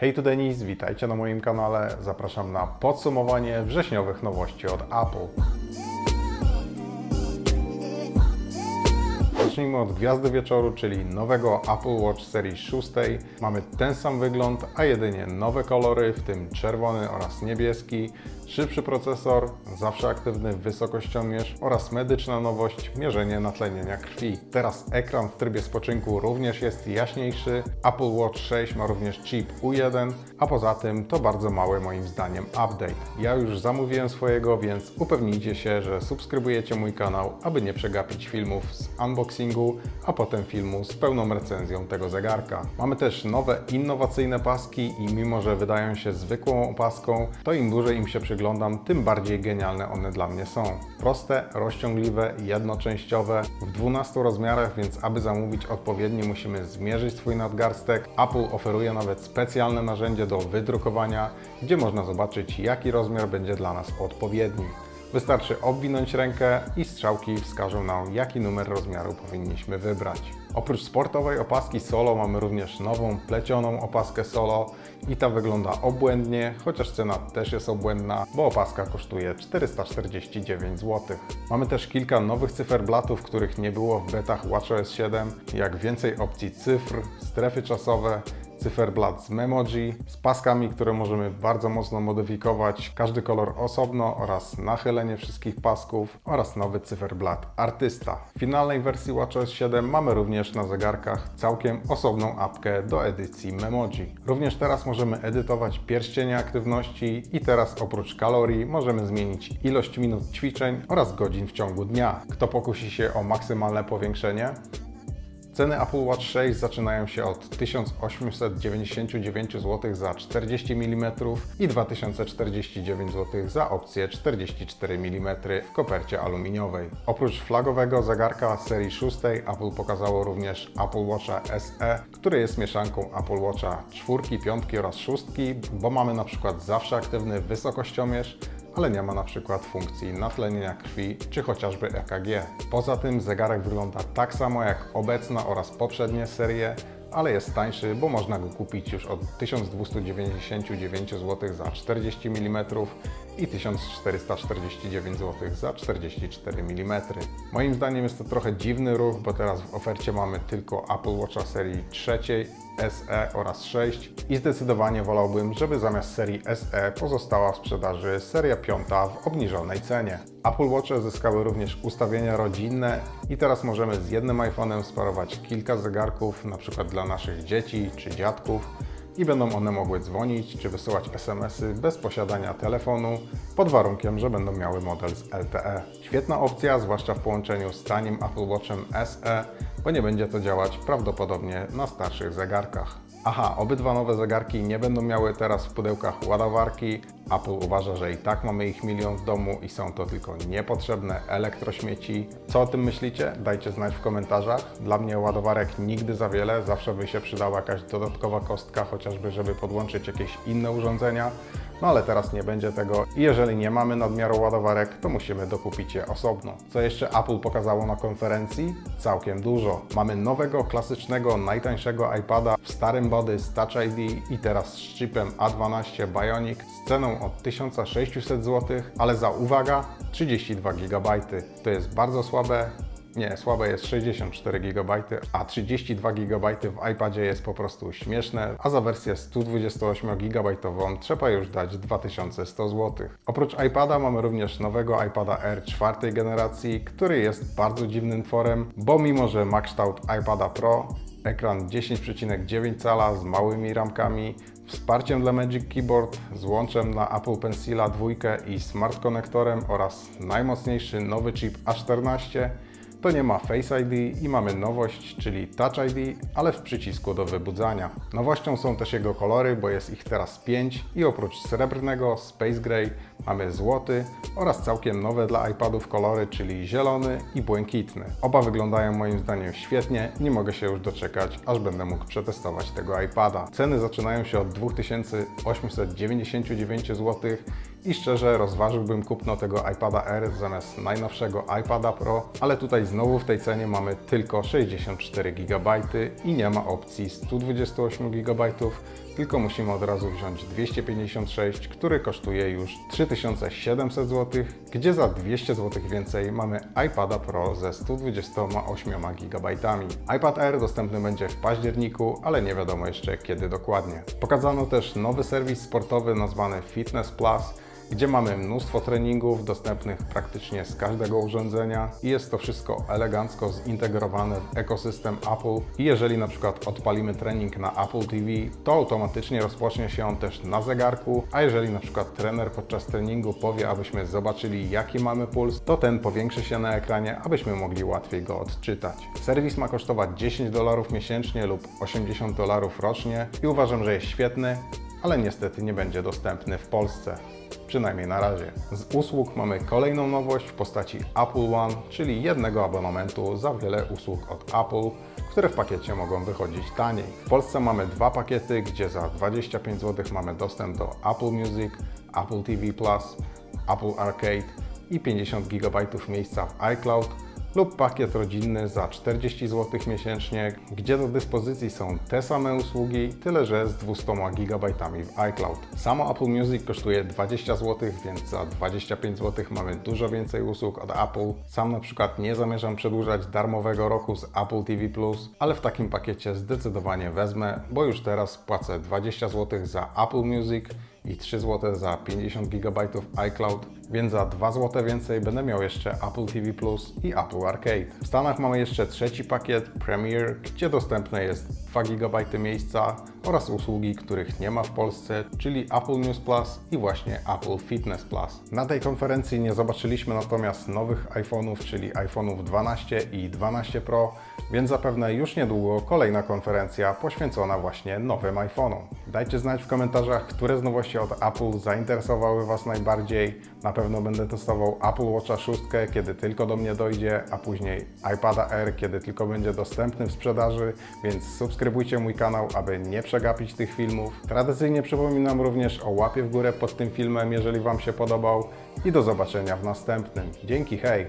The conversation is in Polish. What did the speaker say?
Hej, tu Denis, witajcie na moim kanale. Zapraszam na podsumowanie wrześniowych nowości od Apple. Zacznijmy od gwiazdy wieczoru, czyli nowego Apple Watch serii 6. Mamy ten sam wygląd, a jedynie nowe kolory, w tym czerwony oraz niebieski, szybszy procesor, zawsze aktywny wysokościomierz oraz medyczna nowość mierzenie natlenienia krwi. Teraz ekran w trybie spoczynku również jest jaśniejszy. Apple Watch 6 ma również chip U1, a poza tym to bardzo mały moim zdaniem update. Ja już zamówiłem swojego, więc upewnijcie się, że subskrybujecie mój kanał, aby nie przegapić filmów z unboxingu, a potem filmu z pełną recenzją tego zegarka. Mamy też nowe innowacyjne paski i mimo, że wydają się zwykłą opaską, to im dłużej im się przyglądam, tym bardziej genialne one dla mnie są. Proste, rozciągliwe, jednoczęściowe, w 12 rozmiarach, więc aby zamówić odpowiedni musimy zmierzyć swój nadgarstek. Apple oferuje nawet specjalne narzędzie do wydrukowania, gdzie można zobaczyć jaki rozmiar będzie dla nas odpowiedni. Wystarczy obwinąć rękę i strzałki wskażą nam, jaki numer rozmiaru powinniśmy wybrać. Oprócz sportowej opaski Solo mamy również nową plecioną opaskę Solo i ta wygląda obłędnie, chociaż cena też jest obłędna, bo opaska kosztuje 449 zł. Mamy też kilka nowych cyferblatów, których nie było w betach WatchOS 7, jak więcej opcji cyfr, strefy czasowe, cyferblat z Memoji, z paskami, które możemy bardzo mocno modyfikować, każdy kolor osobno oraz nachylenie wszystkich pasków oraz nowy cyferblat Artysta. W finalnej wersji WatchOS 7 mamy również na zegarkach całkiem osobną apkę do edycji Memoji. Również teraz możemy edytować pierścienie aktywności i teraz oprócz kalorii możemy zmienić ilość minut ćwiczeń oraz godzin w ciągu dnia. Kto pokusi się o maksymalne powiększenie? Ceny Apple Watch 6 zaczynają się od 1899 zł za 40 mm i 2049 zł za opcję 44 mm w kopercie aluminiowej. Oprócz flagowego zegarka serii 6 Apple pokazało również Apple Watcha SE, który jest mieszanką Apple Watcha 4, 5 oraz 6, bo mamy na przykład zawsze aktywny wysokościomierz, ale nie ma na przykład funkcji natlenienia krwi czy chociażby EKG. Poza tym zegarek wygląda tak samo jak obecna oraz poprzednie serie, ale jest tańszy, bo można go kupić już od 1299 zł za 40 mm i 1449 zł za 44 mm. Moim zdaniem jest to trochę dziwny ruch, bo teraz w ofercie mamy tylko Apple Watcha serii trzeciej, SE oraz 6 i zdecydowanie wolałbym, żeby zamiast serii SE pozostała w sprzedaży seria 5 w obniżonej cenie. Apple Watche zyskały również ustawienia rodzinne i teraz możemy z jednym iPhone'em sparować kilka zegarków, przykład dla naszych dzieci czy dziadków i będą one mogły dzwonić czy wysyłać SMS-y bez posiadania telefonu, pod warunkiem, że będą miały model z LTE. Świetna opcja, zwłaszcza w połączeniu z tanim Apple Watchem SE, bo nie będzie to działać prawdopodobnie na starszych zegarkach. Aha, obydwa nowe zegarki nie będą miały teraz w pudełkach ładowarki. Apple uważa, że i tak mamy ich milion w domu i są to tylko niepotrzebne elektrośmieci. Co o tym myślicie? Dajcie znać w komentarzach. Dla mnie ładowarek nigdy za wiele, zawsze by się przydała jakaś dodatkowa kostka, chociażby żeby podłączyć jakieś inne urządzenia. No ale teraz nie będzie tego i jeżeli nie mamy nadmiaru ładowarek, to musimy dokupić je osobno. Co jeszcze Apple pokazało na konferencji? Całkiem dużo. Mamy nowego, klasycznego, najtańszego iPada w starym body z Touch ID i teraz z chipem A12 Bionic z ceną od 1600 zł, ale za uwaga 32 GB. To jest bardzo słabe, nie, słabe jest 64 GB, a 32 GB w iPadzie jest po prostu śmieszne, a za wersję 128 GB trzeba już dać 2100 zł. Oprócz iPada mamy również nowego iPada Air czwartej generacji, który jest bardzo dziwnym tworem, bo mimo, że ma kształt iPada Pro, ekran 10,9 cala z małymi ramkami, wsparciem dla Magic Keyboard, złączem na Apple Pencila 2 i smart konektorem oraz najmocniejszy nowy chip A14, to nie ma Face ID i mamy nowość, czyli Touch ID, ale w przycisku do wybudzania. Nowością są też jego kolory, bo jest ich teraz 5 i oprócz srebrnego, Space Gray mamy złoty oraz całkiem nowe dla iPadów kolory, czyli zielony i błękitny. Oba wyglądają moim zdaniem świetnie, nie mogę się już doczekać, aż będę mógł przetestować tego iPada. Ceny zaczynają się od 2899 zł i szczerze rozważyłbym kupno tego iPada Air zamiast najnowszego iPada Pro, ale tutaj znowu w tej cenie mamy tylko 64 GB i nie ma opcji 128 GB, tylko musimy od razu wziąć 256, który kosztuje już 3700 zł, gdzie za 200 zł więcej mamy iPada Pro ze 128 GB. iPad Air dostępny będzie w październiku, ale nie wiadomo jeszcze kiedy dokładnie. Pokazano też nowy serwis sportowy nazwany Fitness Plus, gdzie mamy mnóstwo treningów dostępnych praktycznie z każdego urządzenia i jest to wszystko elegancko zintegrowane w ekosystem Apple i jeżeli na przykład odpalimy trening na Apple TV, to automatycznie rozpocznie się on też na zegarku, a jeżeli na przykład trener podczas treningu powie, abyśmy zobaczyli jaki mamy puls, to ten powiększy się na ekranie, abyśmy mogli łatwiej go odczytać. Serwis ma kosztować 10 dolarów miesięcznie lub 80 dolarów rocznie i uważam, że jest świetny, ale niestety nie będzie dostępny w Polsce przynajmniej na razie. Z usług mamy kolejną nowość w postaci Apple One, czyli jednego abonamentu za wiele usług od Apple, które w pakiecie mogą wychodzić taniej. W Polsce mamy dwa pakiety, gdzie za 25 zł mamy dostęp do Apple Music, Apple TV Plus, Apple Arcade i 50 GB miejsca w iCloud lub pakiet rodzinny za 40 zł miesięcznie, gdzie do dyspozycji są te same usługi, tyle że z 200 GB w iCloud. Samo Apple Music kosztuje 20 zł, więc za 25 zł mamy dużo więcej usług od Apple. Sam na przykład nie zamierzam przedłużać darmowego roku z Apple TV ale w takim pakiecie zdecydowanie wezmę, bo już teraz płacę 20 zł za Apple Music i 3 zł za 50 GB iCloud, więc za 2 zł więcej będę miał jeszcze Apple TV Plus i Apple Arcade. W Stanach mamy jeszcze trzeci pakiet Premier, gdzie dostępne jest 2 GB miejsca oraz usługi, których nie ma w Polsce, czyli Apple News Plus i właśnie Apple Fitness Plus. Na tej konferencji nie zobaczyliśmy natomiast nowych iPhone'ów, czyli iPhone'ów 12 i 12 Pro, więc zapewne już niedługo kolejna konferencja poświęcona właśnie nowym iPhone'om. Dajcie znać w komentarzach, które z nowości od Apple zainteresowały Was najbardziej. Na pewno będę testował Apple Watcha 6, kiedy tylko do mnie dojdzie, a później iPada Air, kiedy tylko będzie dostępny w sprzedaży, więc subskrybujcie mój kanał, aby nie przegapić tych filmów. Tradycyjnie przypominam również o łapie w górę pod tym filmem, jeżeli Wam się podobał i do zobaczenia w następnym. Dzięki, hej!